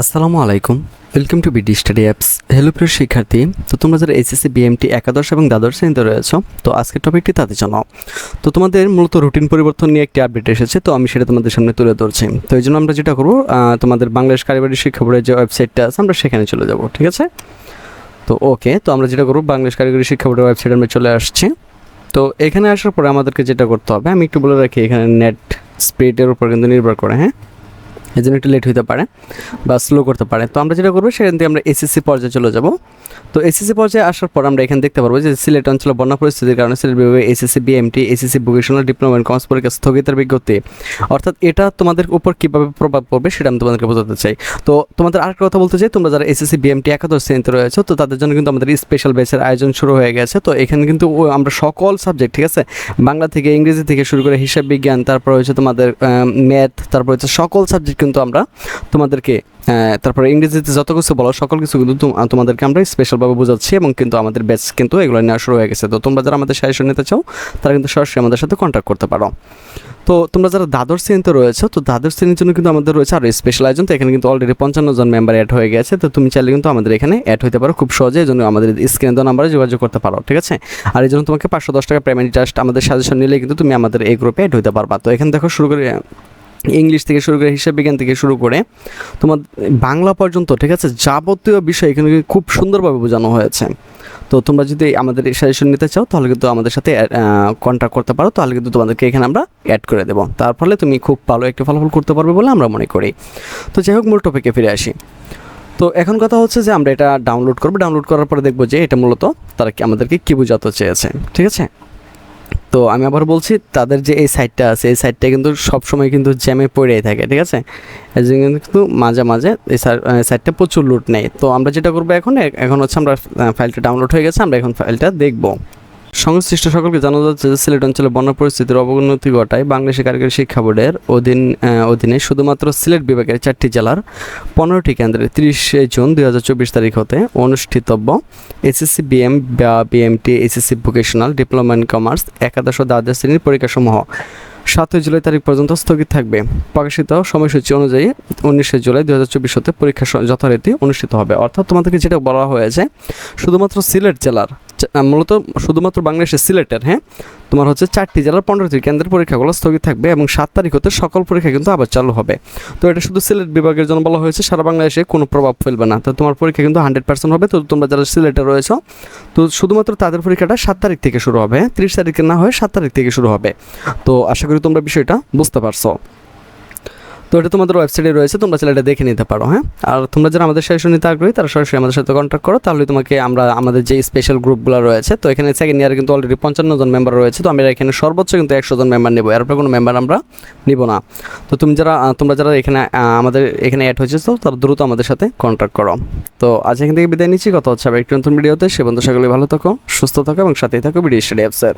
আসসালামু আলাইকুম। Welcome to BD study apps hello প্রিয় শিক্ষার্থী, তো তোমরা যারা এসএসসি বিএমটি একাদশ এবং দ্বাদশ শ্রেণীতে রয়েছো, তো আজকের টপিকটি তাদের জন্য। তো তোমাদের মূলত রুটিন পরিবর্তন নিয়ে একটি আপডেট এসেছে, তো আমি সেটা তোমাদের সামনে তুলে ধরছি। তো এই জন্য আমরা যেটা করব তোমাদের বাংলাদেশ কারিগরি শিক্ষা বোর্ডের যে ওয়েবসাইটটা আছে, আমরা সেখানে চলে যাব, ঠিক আছে? তো ওকে তো আমরা যেটা করব, বাংলাদেশ কারিগরি শিক্ষা বোর্ডের ওয়েবসাইটে আমরা চলে আসছি। তো এখানে আসার পরে আমাদেরকে যেটা করতে হবে, আমি একটু বলে রাখি, এখানে নেট স্পিডের উপর কিন্তু নির্ভর করে হ্যাঁ? এই জন্য একটু লেট হতে পারে বা স্লো করতে পারে। তো আমরা যেটা করব, সেখান থেকে আমরা এসএসসি পর্যায়ে চলে যাব। তো এসএসসি পর্যায়ে আসার পর আমরা এখানে দেখতে পারব যে সিলেট অঞ্চলে বন্যা পরিস্থিতির কারণে সিলেট বিভাগে SSC BMT SSC vocational diploma in commerce পরীক্ষা স্থগিতের বিজ্ঞপ্তি। অর্থাৎ এটা তোমাদের উপর কীভাবে প্রভাব পড়বে সেটা আমি তোমাদেরকে বোঝাতে চাই। তো তোমাদের আরেকটা কথা বলতে চাই, তোমরা যারা এসএসসি বিএমটি একাদশ শ্রেণীতে রয়েছে, তো তাদের জন্য কিন্তু আমাদের স্পেশাল ব্যাচের আয়োজন শুরু হয়ে গেছে। তো এখানে কিন্তু আমরা সকল সাবজেক্ট ঠিক আছে? বাংলা থেকে ইংরেজি থেকে শুরু করে হিসাব বিজ্ঞান, তারপর হচ্ছে তোমাদের ম্যাথ তারপর হচ্ছে সকল সাবজেক্ট কিন্তু আমরা তোমাদেরকে তারপরে ইংরেজিতে যত কিছু বলো, সকল কিছু কিন্তু তোমাদেরকে আমরা স্পেশালভাবে বোঝাচ্ছি এবং কিন্তু আমাদের ব্যাচ কিন্তু এগুলো নেওয়া শুরু হয়ে গেছে। তো তোমরা যারা আমাদের সাজেশন নিতে চাও, তারা কিন্তু সরাসরি আমাদের সাথে কন্ট্যাক্ট করতে পারো। তো তোমরা যারা দ্বাদশ শ্রেণীতে রয়েছে, তো দ্বাদশ শ্রেণির জন্য কিন্তু আমাদের রয়েছে আরও স্পেশাল আয়োজন। তো এখানে কিন্তু অলরেডি পঞ্চান্ন জন মেম্বার অ্যাড হয়ে গেছে। তো তুমি চাইলে কিন্তু আমাদের এখানে অ্যাড হতে পারো খুব সহজে। এই জন্য আমাদের স্ক্রিনে দেওয়া নাম্বারে যোগাযোগ করতে পারো, ঠিক আছে? আর এই জন্য তোমাকে পাঁচশো দশ টাকা পেমেন্ট জাস্ট আমাদের সাজেশন নিলে কিন্তু তুমি আমাদের এই গ্রুপে অ্যাড হতে পারবা। তো এখানে দেখো শুরু করে ইংলিশ থেকে শুরু করে হিসাব বিজ্ঞান থেকে শুরু করে তোমার বাংলা পর্যন্ত, ঠিক আছে? যাবতীয় বিষয় এখানে খুব সুন্দরভাবে বোঝানো হয়েছে। তো তোমরা যদি আমাদের সাজেশন নিতে চাও, তাহলে কিন্তু আমাদের সাথে কন্ট্যাক্ট করতে পারো। তাহলে কিন্তু তোমাদেরকে এখানে আমরা অ্যাড করে দেবো। তার ফলে তুমি খুব ভালো একটি ফলাফল করতে পারবে বলে আমরা মনে করি। তো যাই হোক, মূল টপিকে ফিরে আসি। তো এখন কথা হচ্ছে যে আমরা এটা ডাউনলোড করব। ডাউনলোড করার পরে দেখব যে এটা মূলত তারা আমাদেরকে কী বোঝাতে চেয়েছে, ঠিক আছে? তো আমি আবার বলছি, তাদের যে এই সাইডটা আছে, এই সাইডটা কিন্তু সবসময় কিন্তু জ্যামে পড়েই থাকে, ঠিক আছে? জন্য কিন্তু মাঝে মাঝে এই সাইডটা প্রচুর লুট নেই তো আমরা যেটা করব এখন এখন হচ্ছে আমরা ফাইলটা ডাউনলোড হয়ে গেছে, আমরা এখন ফাইলটা দেখব। সংশ্লিষ্ট সকলকে জানা যাচ্ছে যে সিলেট অঞ্চলে বন্যা পরিস্থিতির অবনতি ঘটায় বাংলাদেশের কারিগরি শিক্ষা বোর্ডের অধীন অধীনে শুধুমাত্র সিলেট বিভাগের চারটি জেলার পনেরোটি কেন্দ্রে তিরিশে জুন দুই হাজার চব্বিশ তারিখ হতে অনুষ্ঠিতব্য এসএসসি বিএম বা BMT, SSC vocational diploma in commerce, একাদশ ও দ্বাদশ শ্রেণির পরীক্ষাসমূহ। সাতই জুলাই তারিখ পর্যন্ত স্থগিত থাকবে। প্রকাশিত সময়সূচি অনুযায়ী উনিশে জুলাই দু হাজার চব্বিশ হতে পরীক্ষা যথারীতি অনুষ্ঠিত হবে। অর্থাৎ তোমাদেরকে যেটা বলা হয়েছে, শুধুমাত্র সিলেট জেলার মূলত শুধুমাত্র বাংলাদেশের সিলেটের হ্যাঁ? তোমার হচ্ছে চারটি জেলার পনেরোটি কেন্দ্রের পরীক্ষাগুলো স্থগিত থাকবে এবং সাত তারিখ হতে সকল পরীক্ষা কিন্তু আবার চালু হবে। তো এটা শুধু সিলেট বিভাগের জন্য বলা হয়েছে, সারা বাংলাদেশে কোনো প্রভাব ফেলবে না। তো তোমার পরীক্ষা কিন্তু হান্ড্রেড পার্সেন্ট হবে। তো তোমরা যারা সিলেটে রয়েছে, তো শুধুমাত্র তাদের পরীক্ষাটা সাত তারিখ থেকে শুরু হবে তিরিশ তারিখে না হয়ে সাত তারিখ থেকে শুরু হবে। তো আশা করি তোমরা বিষয়টা বুঝতে পারছ। তো এটা তোমাদের ওয়েবসাইটে রয়েছে, তোমরা চাইলে এটা দেখে নিতে পারো হ্যাঁ? আর তোমরা যারা আমাদের সাজেশন নিতে আগ্রহী তারা সরাসরি আমাদের সাথে কন্ট্যাক্ট করো, তাহলে তোমাকে আমরা, আমাদের যে স্পেশাল গ্রুপগুলো রয়েছে, তো এখানে সেকেন্ড ইয়ারে কিন্তু অলরেডি পঞ্চান্ন জন মেম্বার রয়েছে, তো আমরা এখানে সর্বোচ্চ কিন্তু একশো জন মেম্বার নেব এরপরে কোনো মেম্বার আমরা নিব না। তো তুমি যারা তোমরা যারা এখানে আমাদের এখানে অ্যাড হয়েছে, তো তারা দ্রুত আমাদের সাথে কন্ট্যাক্ট করো। তো আজ এখান থেকে বিদায় নিচ্ছি, কথা হচ্ছে আবার একটি নতুন ভিডিওতে সে বন্ধু সকলে ভালো থাকো, সুস্থ থাকো এবং সাথেই থাকো ভিডিও স্টাডি অ্যাপসের